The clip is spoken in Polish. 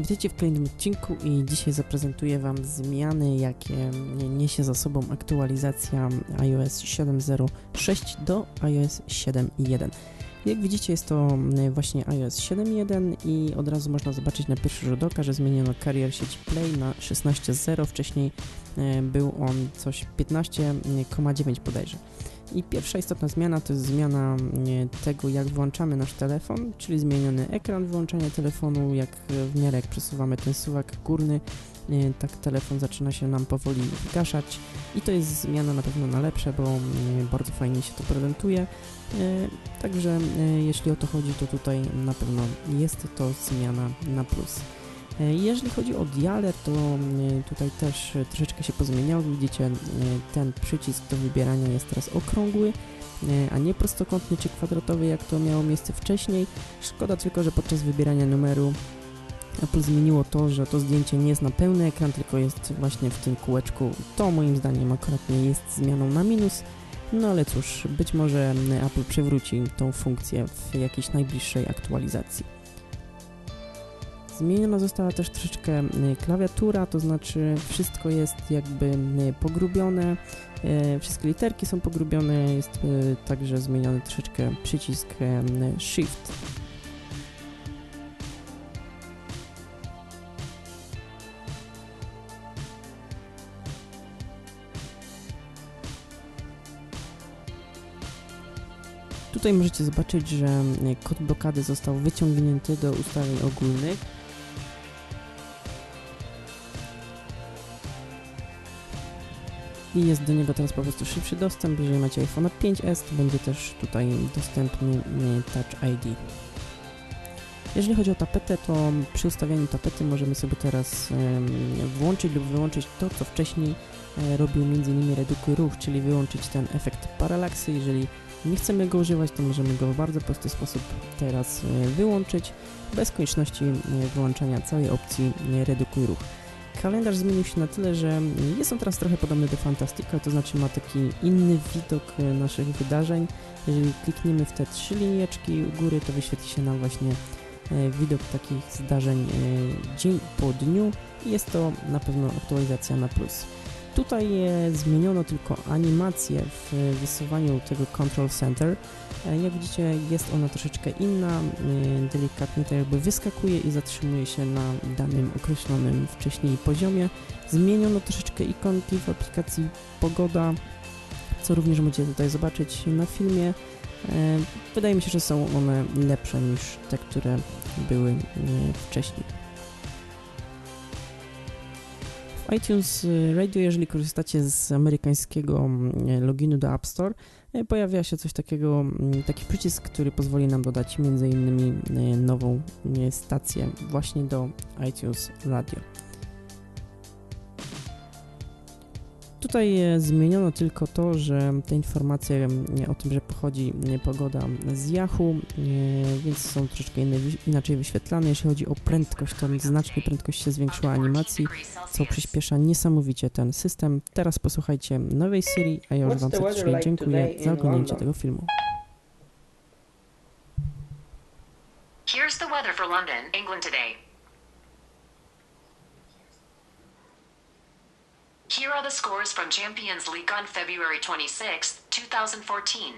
Witajcie w kolejnym odcinku i dzisiaj zaprezentuję Wam zmiany, jakie niesie za sobą aktualizacja iOS 7.0.6 do iOS 7.1. Jak widzicie jest to właśnie iOS 7.1 i od razu można zobaczyć na pierwszy rzut oka, że zmieniono carrier sieci Play na 16.0, wcześniej e, był on coś 15,9 bodajże. I pierwsza istotna zmiana to jest zmiana tego, jak włączamy nasz telefon, czyli zmieniony ekran włączania telefonu, jak w miarę jak przesuwamy ten suwak górny, tak telefon zaczyna się nam powoli wygaszać i to jest zmiana na pewno na lepsze, bo bardzo fajnie się to prezentuje. E, także e, jeśli o to chodzi, to tutaj na pewno jest to zmiana na plus. E, jeżeli chodzi o diale, to e, tutaj też troszeczkę się pozmieniało. Widzicie, e, ten przycisk do wybierania jest teraz okrągły, a nie prostokątny czy kwadratowy, jak to miało miejsce wcześniej. Szkoda tylko, że podczas wybierania numeru Apple zmieniło to, że to zdjęcie nie jest na pełny ekran, tylko jest właśnie w tym kółeczku. To moim zdaniem akurat nie jest zmianą na minus. No ale cóż, być może Apple przywróci tą funkcję w jakiejś najbliższej aktualizacji. Zmieniona została też troszeczkę klawiatura, to znaczy wszystko jest jakby pogrubione, e, wszystkie literki są pogrubione, jest e, także zmieniony troszeczkę przycisk Shift. Tutaj możecie zobaczyć, że kod blokady został wyciągnięty do ustawień ogólnych i jest do niego teraz po prostu szybszy dostęp. Jeżeli macie iPhone 5s, to będzie też tutaj dostępny Touch ID. Jeżeli chodzi o tapetę, to przy ustawianiu tapety możemy sobie teraz włączyć lub wyłączyć to, co wcześniej e, robił m.in. Redukuj Ruch, czyli wyłączyć ten efekt paralaksy. Jeżeli nie chcemy go używać, to możemy go w bardzo prosty sposób teraz e, wyłączyć, bez konieczności e, wyłączania całej opcji Redukuj Ruch. Kalendarz zmienił się na tyle, że jest on teraz trochę podobny do Fantastica, to znaczy ma taki inny widok e, naszych wydarzeń. Jeżeli klikniemy w te trzy linijeczki u góry, to wyświetli się nam właśnie e, widok takich zdarzeń e, dzień po dniu i jest to na pewno aktualizacja na plus. Tutaj zmieniono tylko animację w wysuwaniu tego Control Center. E, jak widzicie jest ona troszeczkę inna, e, delikatnie to jakby wyskakuje i zatrzymuje się na danym określonym wcześniej poziomie. Zmieniono troszeczkę ikonki w aplikacji Pogoda, co również możecie tutaj zobaczyć na filmie. E, wydaje mi się, że są one lepsze niż te, które były wcześniej iTunes y, Radio, jeżeli korzystacie z amerykańskiego mm, loginu do App Store, y, pojawia się coś takiego, mm, taki przycisk, który pozwoli nam dodać innymi y, nową stację właśnie do iTunes Radio. Tutaj e, zmieniono tylko to, że te informacje o tym, że pochodzi pogoda z Yahoo, więc są troszeczkę inne, inaczej wyświetlane. Jeśli chodzi o prędkość, to znacznie prędkość się zwiększyła animacji, co przyspiesza niesamowicie ten system. Teraz posłuchajcie nowej serii, a ja już Wam serdecznie dziękuję za oglądanie tego filmu. Here's the weather for London, England today. Here are the scores from Champions League on February 26, 2014.